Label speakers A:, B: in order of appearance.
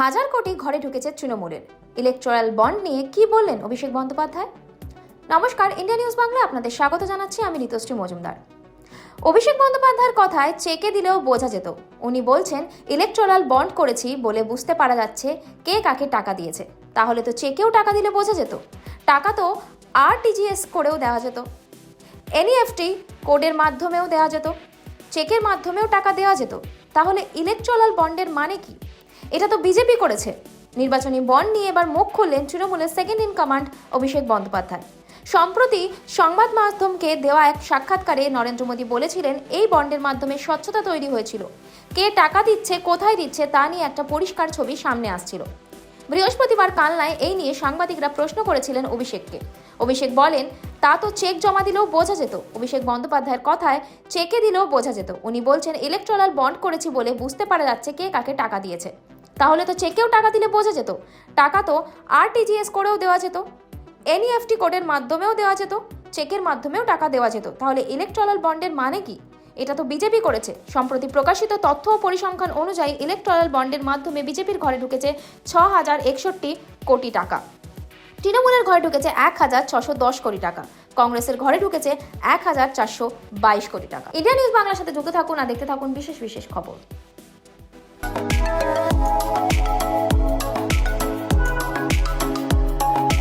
A: হাজার কোটি ঘরে ঢুকেছে তৃণমূলের। ইলেকট্রাল বন্ড নিয়ে কি বললেন অভিষেক বন্দ্যোপাধ্যায়? নমস্কার ইন্ডিয়া নিউজ বাংলা আপনাদের স্বাগত জানাচ্ছি, আমি ঋতুশ্রী মজুমদার। অভিষেক বন্দ্যোপাধ্যায়ের কথায় চেকে দিলেও বোঝা যেত। উনি বলছেন ইলেকট্রাল বন্ড করেছি বলে বুঝতে পারা যাচ্ছে কে কাকে টাকা দিয়েছে। তাহলে তো চেকেও টাকা দিলে বোঝা যেত। টাকা তো আরটিজিএস করেও দেওয়া যেত। এনইএফটি কোডের মাধ্যমেও দেওয়া যেত। চেকের মাধ্যমেও টাকা দেওয়া যেত। তাহলে ইলেকট্রাল বন্ডের মানে কি? এটা তো বিজেপি করেছে। নির্বাচনী বন্ড নিয়ে এবার মুখ খুললেন তৃণমূলের second in command Abhishek Bandyopadhyay. সম্প্রতি সংবাদ মাধ্যমকে দেওয়া এক সাক্ষাৎকারে নরেন্দ্র মোদী বলেছিলেন, এই বন্ডের মাধ্যমে স্বচ্ছতা তৈরি হয়েছিল। কে টাকা দিচ্ছে, কোথায় দিচ্ছে, তা নিয়ে একটা পরিষ্কার ছবি সামনে আসছিল। বৃহস্পতিবার কালনায় এই নিয়ে সাংবাদিকরা প্রশ্ন করেছিলেন অভিষেককে। অভিষেক বলেন, তা তো চেক জমা দিলেও বোঝা যেত। অভিষেক বন্দ্যোপাধ্যায়ের কথায়, চেকে দিলেও বোঝা যেত। উনি বলছেন ইলেকট্রাল বন্ড করেছি বলে বুঝতে পারা যাচ্ছে কে কাকে টাকা দিয়েছে। তাহলে তো চেকেও টাকা দিলে বোঝা যেত। টাকা তো আরটিজিএস করেও দেওয়া যেত। এনইএফটি কোডের মাধ্যমেও দেওয়া যেত। চেকের মাধ্যমেও টাকা দেওয়া যেত। তাহলে ইলেকট্রাল বন্ডের মানে কি? এটা তো বিজেপি করেছে। সম্প্রতি প্রকাশিত তথ্য ও পরিসংখ্যান অনুযায়ী ইলেকট্রাল বন্ডের মাধ্যমে বিজেপির ঘরে ঢুকেছে ছ হাজার একষট্টি কোটি টাকা। তৃণমূলের ঘরে ঢুকেছে এক হাজার ছশো দশ কোটি টাকা। কংগ্রেসের ঘরে ঢুকেছে এক হাজার চারশো বাইশ কোটি টাকা। ইন্ডিয়া নিউজ বাংলার সাথে যুক্ত থাকুন আর দেখতে থাকুন বিশেষ বিশেষ খবর।